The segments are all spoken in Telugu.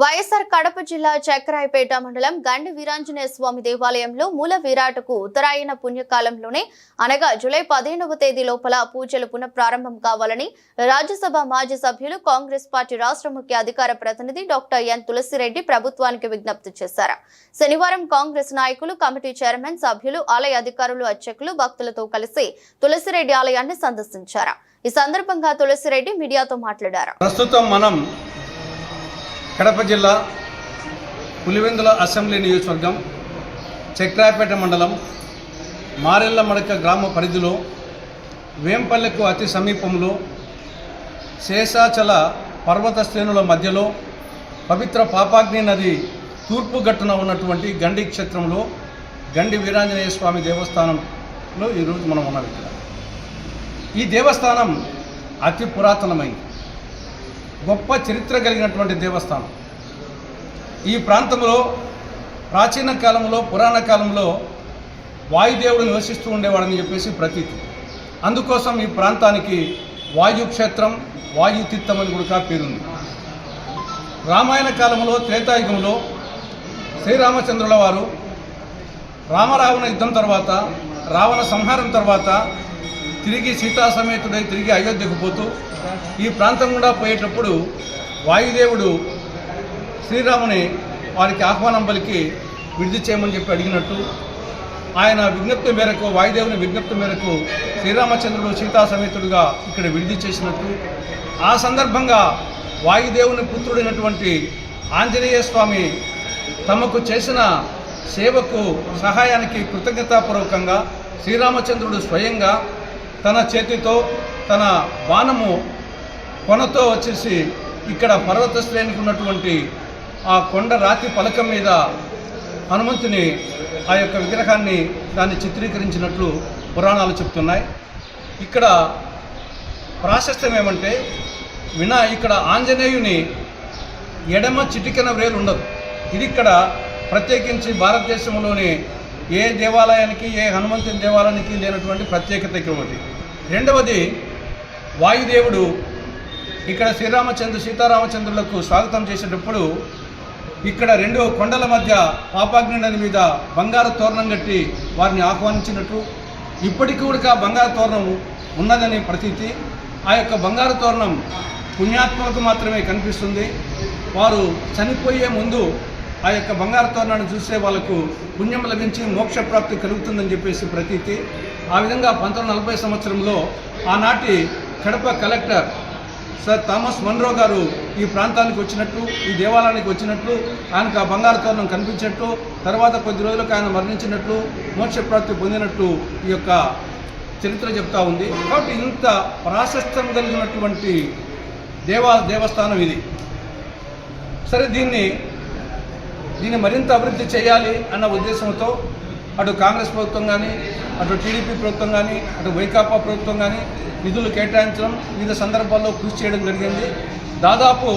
వైఎస్ఆర్ కడప జిల్లా చక్రాయపేట మండలం గండి వీరాంజనేయ స్వామి దేవాలయంలో మూల విరాటకు ఉత్తరాయణ పుణ్యకాలంలోనే అనగా జూలై పదిహేనవ తేదీ లోపల పూజలు పునఃప్రారంభం కావాలని రాజ్యసభ మాజీ సభ్యులు కాంగ్రెస్ పార్టీ రాష్ట్ర ముఖ్య అధికార ప్రతినిధి డాక్టర్ ఎన్ తులసిరెడ్డి ప్రభుత్వానికి విజ్ఞప్తి చేశారు. శనివారం కాంగ్రెస్ నాయకులు కమిటీ చైర్మన్ సభ్యులు ఆలయ అధికారులు అర్చకులు భక్తులతో కలిసి తులసిరెడ్డి ఆలయాన్ని సందర్శించారు. ఈ సందర్భంగా తులసిరెడ్డి మీడియాతో మాట్లాడారు. ప్రస్తుతం మనం కడప జిల్లా పులివెందుల అసెంబ్లీ నియోజకవర్గం చక్రాయపేట మండలం మారెళ్ళ మడక గ్రామ పరిధిలో వేంపల్లెకు అతి సమీపంలో శేషాచల పర్వత శ్రేణుల మధ్యలో పవిత్ర పాపాగ్ని నది తూర్పు గట్టున ఉన్నటువంటి గండి క్షేత్రంలో గండి వీరాంజనేయ స్వామి దేవస్థానంలో ఈరోజు మనం ఉన్నాం ఇక్కడ. ఈ దేవస్థానం అతి పురాతనమైంది. గొప్ప చరిత్ర కలిగినటువంటి దేవస్థానం. ఈ ప్రాంతంలో ప్రాచీన కాలంలో పురాణ కాలంలో వాయుదేవుడు నివసిస్తూ ఉండేవాడని చెప్పేసి ప్రతీతి. అందుకోసం ఈ ప్రాంతానికి వాయుక్షేత్రం వాయుతీర్థం అని కూడా పేరుంది. రామాయణ కాలంలో త్రేతాయుగంలో శ్రీరామచంద్రుల వారు రామరావణ యుద్ధం తర్వాత రావణ సంహారం తర్వాత తిరిగి సీతా సమేతుడై తిరిగి అయోధ్యకు పోతూ ఈ ప్రాంతం గుండా పోయేటప్పుడు వాయుదేవుడు శ్రీరాముని వారికి ఆహ్వానం పలికి విడిది చేయమని చెప్పి అడిగినట్టు ఆయన విజ్ఞప్తి మేరకు వాయుదేవుని విజ్ఞప్తి మేరకు శ్రీరామచంద్రుడు సీతా సమేతుడుగా ఇక్కడ విడిది చేసినట్టు. ఆ సందర్భంగా వాయుదేవుని పుత్రుడైనటువంటి ఆంజనేయ స్వామి తమకు చేసిన సేవకు సహాయానికి కృతజ్ఞతాపూర్వకంగా శ్రీరామచంద్రుడు స్వయంగా తన చేతితో తన బాణము కొనతో వచ్చేసి ఇక్కడ పర్వత శ్రేణికి ఉన్నటువంటి ఆ కొండ రాతి పలక మీద హనుమంతుని ఆ యొక్క విగ్రహాన్ని దాన్ని చిత్రీకరించినట్లు పురాణాలు చెప్తున్నాయి. ఇక్కడ ప్రాశస్త్యం ఏమంటే వినా ఇక్కడ ఆంజనేయుని ఎడమ చిటికెన వేలు ఉండదు. ఇది ఇక్కడ ప్రత్యేకించి భారతదేశంలోని ఏ దేవాలయానికి ఏ హనుమంతుని దేవాలయానికి లేనటువంటి ప్రత్యేకత ఇక్కడ రెండవది వాయుదేవుడు ఇక్కడ శ్రీరామచంద్ర సీతారామచంద్రులకు స్వాగతం చేసేటప్పుడు ఇక్కడ రెండు కొండల మధ్య పాపాగ్ని నది మీద బంగారు తోరణం కట్టి వారిని ఆహ్వానించినట్టు. ఇప్పటికీ కూడా బంగారు తోరణం ఉన్నదని ప్రతీతి. ఆ యొక్క బంగారు తోరణం పుణ్యాత్మకు మాత్రమే కనిపిస్తుంది. వారు చనిపోయే ముందు ఆ యొక్క బంగారు తోరణాన్ని చూస్తే వాళ్ళకు పుణ్యం లభించి మోక్ష ప్రాప్తి కలుగుతుందని చెప్పేసి ప్రతీతి. ఆ విధంగా పంతొమ్మిది నలభై సంవత్సరంలో ఆనాటి Kadapa collector sir Thomas Munro గారు ఈ ప్రాంతానికి వచ్చినట్లు ఈ దేవాలయానికి వచ్చినట్లు ఆయనకు ఆ బంగారు తోరణం కనిపించినట్లు తర్వాత కొద్ది రోజులకు ఆయన మరణించినట్లు మోక్షప్రాప్తి పొందినట్లు ఈ యొక్క చరిత్ర చెప్తా ఉంది. కాబట్టి ఇంత ప్రాశస్త్యం కలిగినటువంటి దేవా దేవస్థానం ఇది. సరే దీన్ని దీన్ని మరింత అభివృద్ధి చేయాలి అన్న ఉద్దేశంతో అటు కాంగ్రెస్ ప్రభుత్వం కానీ అటు టీడీపీ ప్రభుత్వం కానీ అటు వైకాపా ప్రభుత్వం కానీ నిధులు కేటాయించడం వివిధ సందర్భాల్లో కృషి చేయడం జరిగింది. దాదాపు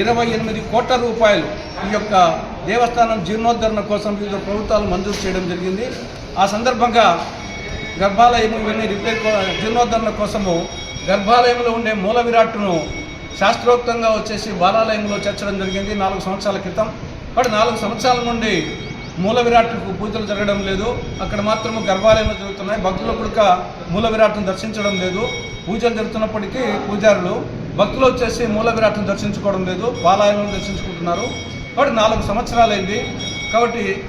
ఇరవై ఎనిమిది కోట్ల రూపాయలు ఈ యొక్క దేవస్థానం జీర్ణోద్ధరణ కోసం వివిధ ప్రభుత్వాలు మంజూరు చేయడం జరిగింది. ఆ సందర్భంగా గర్భాలయం ఇవన్నీ రిపేర్ జీర్ణోద్ధరణ కోసము గర్భాలయంలో ఉండే మూల విరాట్ను శాస్త్రోక్తంగా వచ్చేసి బాలాలయంలో చేర్చడం జరిగింది. నాలుగు సంవత్సరాల క్రితం వాడు నాలుగు సంవత్సరాల నుండి మూల విరాట్కు పూజలు జరగడం లేదు. అక్కడ మాత్రము గర్భాలయంలో జరుగుతున్నాయి. భక్తులు కూడా మూల విరాట్ను దర్శించడం లేదు. పూజలు జరుగుతున్నప్పటికీ పూజారులు భక్తులు వచ్చేసి మూల విరాట్ను దర్శించుకోవడం లేదు. బాలాలయంలో దర్శించుకుంటున్నారు. కాబట్టి నాలుగు సంవత్సరాలైంది. కాబట్టి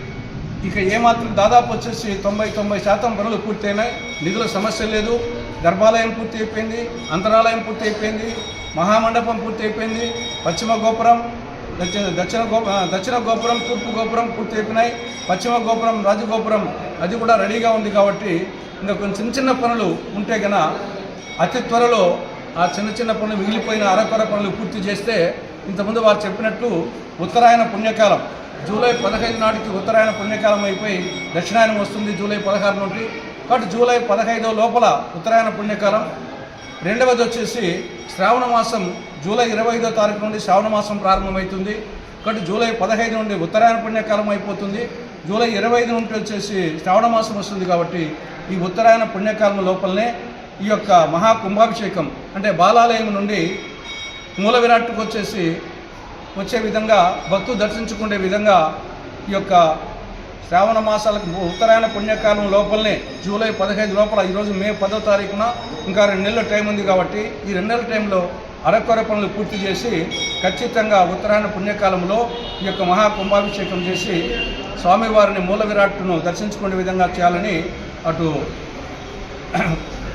ఇక ఏమాత్రం దాదాపు వచ్చేసి తొంభై తొంభై శాతం పనులు పూర్తయినాయి. నిధుల సమస్య లేదు. గర్భాలయం పూర్తి అయిపోయింది. అంతరాలయం పూర్తి అయిపోయింది. మహామండపం పూర్తి అయిపోయింది. పశ్చిమ గోపురం దక్షిణ దక్షిణ గో దక్షిణ గోపురం తూర్పు గోపురం పూర్తి అయిపోయినాయి. పశ్చిమ గోపురం రాజగోపురం అది కూడా రెడీగా ఉంది కాబట్టి ఇంకా కొన్ని చిన్న చిన్న పనులు ఉంటే కన అతి త్వరలో ఆ చిన్న చిన్న పనులు మిగిలిపోయిన అరకొర పనులు పూర్తి చేస్తే ఇంతకుముందు వారు చెప్పినట్టు ఉత్తరాయణ పుణ్యకాలం జూలై పదహైదు నాటికి ఉత్తరాయణ పుణ్యకాలం అయిపోయి దక్షిణాయనం వస్తుంది జూలై పదహారు నుండి కాబట్టి జూలై పదహైదో లోపల ఉత్తరాయణ పుణ్యకాలం రెండవది వచ్చేసి శ్రావణ మాసం జూలై ఇరవై ఐదో తారీఖు నుండి శ్రావణ మాసం ప్రారంభమవుతుంది. ఒకటి జూలై పదహైదు నుండి ఉత్తరాయణ పుణ్యకాలం అయిపోతుంది. జూలై ఇరవై ఐదు నుండి వచ్చేసి శ్రావణ మాసం వస్తుంది కాబట్టి ఈ ఉత్తరాయణ పుణ్యకాలం లోపలనే ఈ యొక్క మహా కుంభాభిషేకం అంటే బాలాలయం నుండి మూల విరాట్కు వచ్చేసి వచ్చే విధంగా భక్తులు దర్శించుకునే విధంగా ఈ యొక్క శ్రావణ మాసాలకు ఉత్తరాయణ పుణ్యకాలం లోపలనే జూలై పదహైదు లోపల ఈరోజు మే పదో తారీఖున ఇంకా రెండు నెలల టైం ఉంది కాబట్టి ఈ రెండు నెలల టైంలో అరకొర పనులు పూర్తి చేసి ఖచ్చితంగా ఉత్తరాయణ పుణ్యకాలంలో ఈ యొక్క మహా కుంభాభిషేకం చేసి స్వామివారిని మూల విరాట్ను దర్శించుకునే విధంగా చేయాలని అటు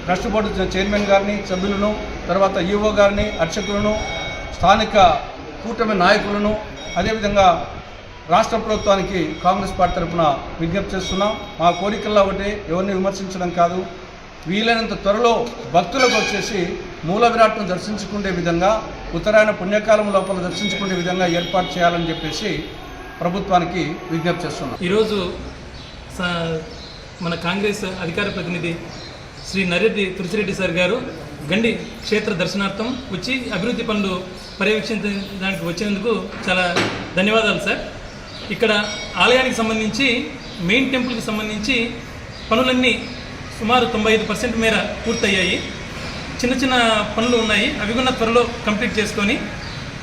ట్రస్ట్ బోర్డు చైర్మన్ గారిని సభ్యులను తర్వాత ఈఓ గారిని అర్చకులను స్థానిక కూటమి నాయకులను అదేవిధంగా రాష్ట్ర ప్రభుత్వానికి కాంగ్రెస్ పార్టీ తరఫున విజ్ఞప్తి చేస్తున్నాం. మా కోరికల్లో ఒకటి ఎవరిని విమర్శించడం కాదు. వీలైనంత త్వరలో భక్తులకు వచ్చేసి మూల విరాట్ను దర్శించుకునే విధంగా ఉత్తరాయణ పుణ్యకాలం లోపల దర్శించుకునే విధంగా ఏర్పాటు చేయాలని చెప్పేసి ప్రభుత్వానికి విజ్ఞప్తి చేస్తున్నాం. ఈరోజు స- మన కాంగ్రెస్ అధికార ప్రతినిధి శ్రీ నరేది తులసిరెడ్డి సార్ గారు గండి క్షేత్ర దర్శనార్థం వచ్చి అభివృద్ధి పనులు పర్యవేక్షించడానికి వచ్చినందుకు చాలా ధన్యవాదాలు సార్. ఇక్కడ ఆలయానికి సంబంధించి మెయిన్ టెంపుల్కి సంబంధించి పనులన్నీ సుమారు తొంభై ఐదు పర్సెంట్ మేర పూర్తయ్యాయి. చిన్న చిన్న పనులు ఉన్నాయి. అవి కూడా త్వరలో కంప్లీట్ చేసుకొని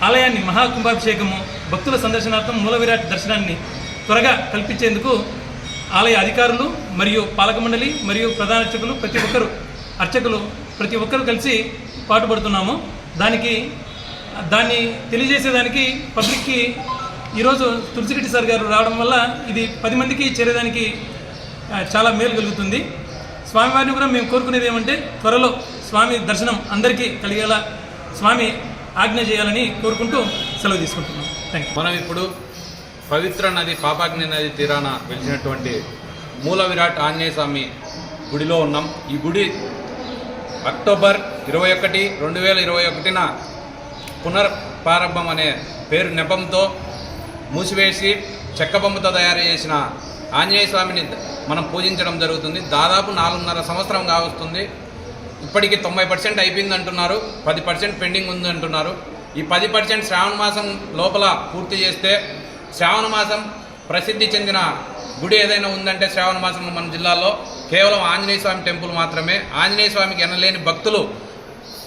ఆలయాన్ని మహాకుంభాభిషేకము భక్తుల సందర్శనార్థం మూల విరాట్ దర్శనాన్ని త్వరగా కల్పించేందుకు ఆలయ అధికారులు మరియు పాలక మండలి మరియు ప్రధాన అర్చకులు ప్రతి ఒక్కరు అర్చకులు ప్రతి ఒక్కరు కలిసి పాటుపడుతున్నాము. దానికి దాన్ని తెలియజేసేదానికి పబ్లిక్కి ఈరోజు తులసిరెడ్డి సార్ గారు రావడం వల్ల ఇది పది మందికి చేరేదానికి చాలా మేలు కలుగుతుంది. స్వామివారిని కూడా మేము కోరుకునేది ఏమంటే త్వరలో స్వామి దర్శనం అందరికీ కలిగేలా స్వామి ఆజ్ఞ చేయాలని కోరుకుంటూ సెలవు తీసుకుంటున్నాం. థ్యాంక్ యూ మనం ఇప్పుడు పవిత్ర నది పాపాగ్ని నది తీరాన వెలిసినటువంటి మూల విరాట్ ఆంజనేయ స్వామి గుడిలో ఉన్నాం. ఈ గుడి అక్టోబర్ ఇరవై ఒకటి రెండు వేల ఇరవై ఒకటిన పునర్ప్రారంభం అనే పేరు నెపంతో మూసివేసి చెక్క బొమ్మతో తయారు చేసిన ఆంజనేయ స్వామిని మనం పూజించడం జరుగుతుంది. దాదాపు నాలుగున్నర సంవత్సరం కావస్తుంది. ఇప్పటికి తొంభై పర్సెంట్ అయిపోయింది అంటున్నారు పది పర్సెంట్ పెండింగ్ ఉంది అంటున్నారు ఈ పది పర్సెంట్ శ్రావణ మాసం లోపల పూర్తి చేస్తే శ్రావణ మాసం ప్రసిద్ధి చెందిన గుడి ఏదైనా ఉందంటే శ్రావణ మాసంలో మన జిల్లాలో కేవలం ఆంజనేయ స్వామి టెంపుల్ మాత్రమే. ఆంజనేయ స్వామికి ఎనలేని భక్తులు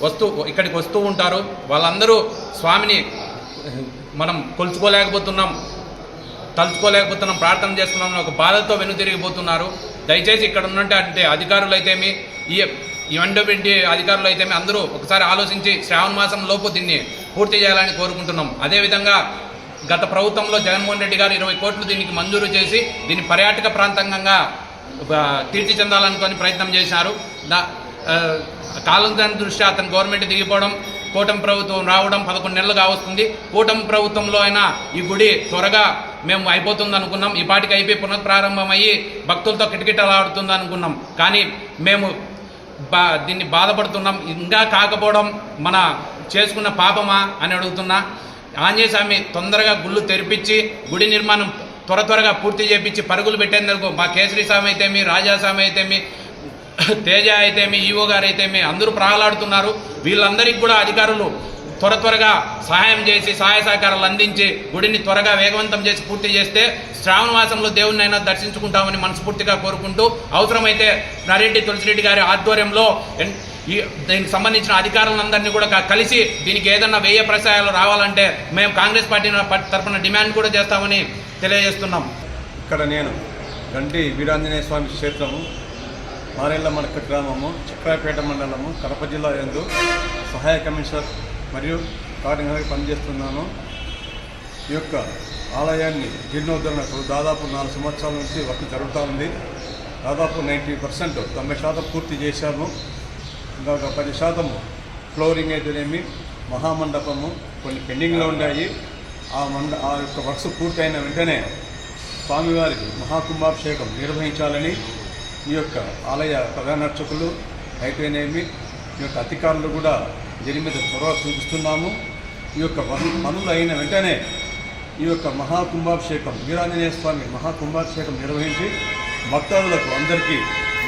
వస్తూ ఇక్కడికి వస్తూ ఉంటారు. వాళ్ళందరూ స్వామిని మనం కొలుచుకోలేకపోతున్నాం. తలుచుకోలేకపోతున్నాం ప్రార్థన చేస్తున్నాం ఒక బాధతో వెనుతిరిగిపోతున్నారు దయచేసి ఇక్కడ ఉన్నట్టు అంటే అధికారులు అయితేమి ఈ ఈ ఎండబెట్టి అధికారులు అయితేమి అందరూ ఒకసారి ఆలోచించి శ్రావణ మాసం లోపు దీన్ని పూర్తి చేయాలని కోరుకుంటున్నాం. అదేవిధంగా గత ప్రభుత్వంలో జగన్మోహన్ రెడ్డి గారు ఇరవై కోట్లు దీనికి మంజూరు చేసి దీన్ని పర్యాటక ప్రాంతంగా తీర్చి చెందాలనుకొని ప్రయత్నం చేశారు. కాలం దాని దృష్ట్యా అతను గవర్నమెంట్ దిగిపోవడం కూటమి ప్రభుత్వం రావడం పదకొండు నెలలు కావస్తుంది కూటమి ప్రభుత్వంలో అయినా ఈ గుడి త్వరగా మేము అయిపోతుంది అనుకున్నాం ఈ పాటికి అయిపోయి పునఃప్రారంభమయ్యి భక్తులతో కిటకిటలాడుతుంది అనుకున్నాం కానీ మేము బా దీన్ని బాధపడుతున్నాం. ఇంకా కాకపోవడం మన చేసుకున్న పాపమా అని అడుగుతున్నా. ఆంజనేయ స్వామి తొందరగా గుళ్ళు తెరిపించి గుడి నిర్మాణం త్వర త్వరగా పూర్తి చేపించి పరుగులు పెట్టేందుకు మా కేసరి స్వామి అయితేమి రాజా స్వామి అయితేమి తేజ అయితేమి ఈవో గారు అయితేమి అందరూ ప్రాలాడుతున్నారు వీళ్ళందరికీ కూడా అధికారులు త్వర త్వరగా సహాయం చేసి సహాయ సహకారాలు అందించి గుడిని త్వరగా వేగవంతం చేసి పూర్తి చేస్తే శ్రావణ మాసంలో దేవుణ్ణైనా దర్శించుకుంటామని మనస్ఫూర్తిగా కోరుకుంటూ అవసరమైతే నరెడ్డి తులసిరెడ్డి గారి ఆధ్వర్యంలో ఈ దీనికి సంబంధించిన అధికారులందరినీ కూడా కలిసి దీనికి ఏదన్నా వ్యయ ప్రసాయాలు రావాలంటే మేము కాంగ్రెస్ పార్టీ తరఫున డిమాండ్ కూడా చేస్తామని తెలియజేస్తున్నాం. ఇక్కడ నేను గంటి వీరాంజనేయ స్వామి క్షేత్రము మారేళ్ళ మడక గ్రామము చక్రాపేట మండలము కడప జిల్లా యందు సహాయ కమిషనర్ మరియు కార్యంగా పనిచేస్తున్నాను. ఈ యొక్క ఆలయాన్ని జీర్ణోద్ధరణకు దాదాపు నాలుగు సంవత్సరాల నుంచి వర్క్ జరుగుతూ ఉంది. దాదాపు నైంటీ పర్సెంట్ తొంభై శాతం పూర్తి చేశాము. ఇంకా ఒక పది శాతము ఫ్లోరింగ్ అయితేనేమి మహామండపము కొన్ని పెండింగ్లో ఉన్నాయి ఆ మండ ఆ యొక్క వర్క్స్ పూర్తయిన వెంటనే స్వామివారికి మహాకుంభాభిషేకం నిర్వహించాలని ఈ యొక్క ఆలయ ప్రధానార్చకులు అయితేనేమి ఈ యొక్క అధికారులు కూడా దీని మీద చొరవ చూపిస్తున్నాము. ఈ యొక్క పనులు అయిన వెంటనే ఈ యొక్క మహాకుంభాభిషేకం వీరాంజనేయ స్వామి మహాకుంభాభిషేకం నిర్వహించి భక్తాదులకు అందరికీ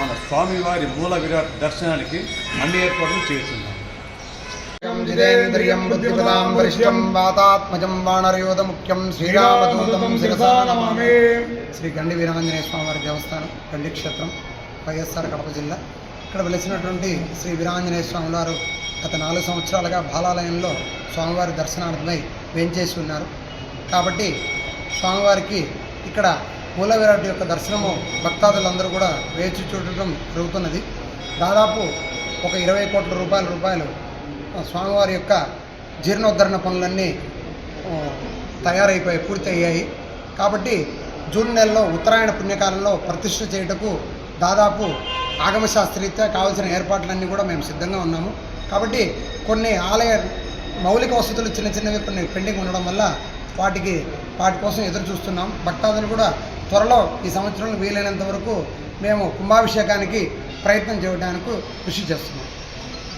మన స్వామివారి మూల విరాట్ దర్శనానికి అన్ని ఏర్పాట్లు చేస్తున్నాం జితేంద్రియం బుద్ధిపదాం వరిష్టం వాతాత్మజం వానరయోధముఖ్యం శ్రీరామదూతం శిరసా నమామి. శ్రీ గండి వీరాంజనేయ స్వామివారి దేవస్థానం గండి క్షేత్రం వైఎస్ఆర్ కడప జిల్లా. ఇక్కడ వెలిసినటువంటి శ్రీ వీరాంజనేయ స్వామి వారు గత నాలుగు సంవత్సరాలుగా బాలాలయంలో స్వామివారి దర్శనార్థమై వేంచేసి ఉన్నారు. కాబట్టి స్వామివారికి ఇక్కడ మూల విరాట్ యొక్క దర్శనము భక్తాదులందరూ కూడా వేచి చూడటం జరుగుతున్నది. దాదాపు ఒక ఇరవై కోట్ల రూపాయల రూపాయలు స్వామివారి యొక్క జీర్ణోద్ధరణ పనులన్నీ తయారైపోయాయి పూర్తయ్యాయి. పూర్తి అయ్యాయి కాబట్టి జూన్ నెలలో ఉత్తరాయణ పుణ్యకాలంలో ప్రతిష్ఠ చేయుటకు దాదాపు ఆగమశాస్త్రరీత్యా కావాల్సిన ఏర్పాట్లన్నీ కూడా మేము సిద్ధంగా ఉన్నాము. కాబట్టి కొన్ని ఆలయ మౌలిక వసతులు చిన్న చిన్నవి కొన్ని పెండింగ్ ఉండడం వల్ల వాటికి వాటి కోసం ఎదురు చూస్తున్నాం భక్తాదులు కూడా త్వరలో ఈ సంవత్సరంలో వీలైనంత వరకు మేము కుంభాభిషేకానికి ప్రయత్నం చేయడానికి కృషి చేస్తున్నాం.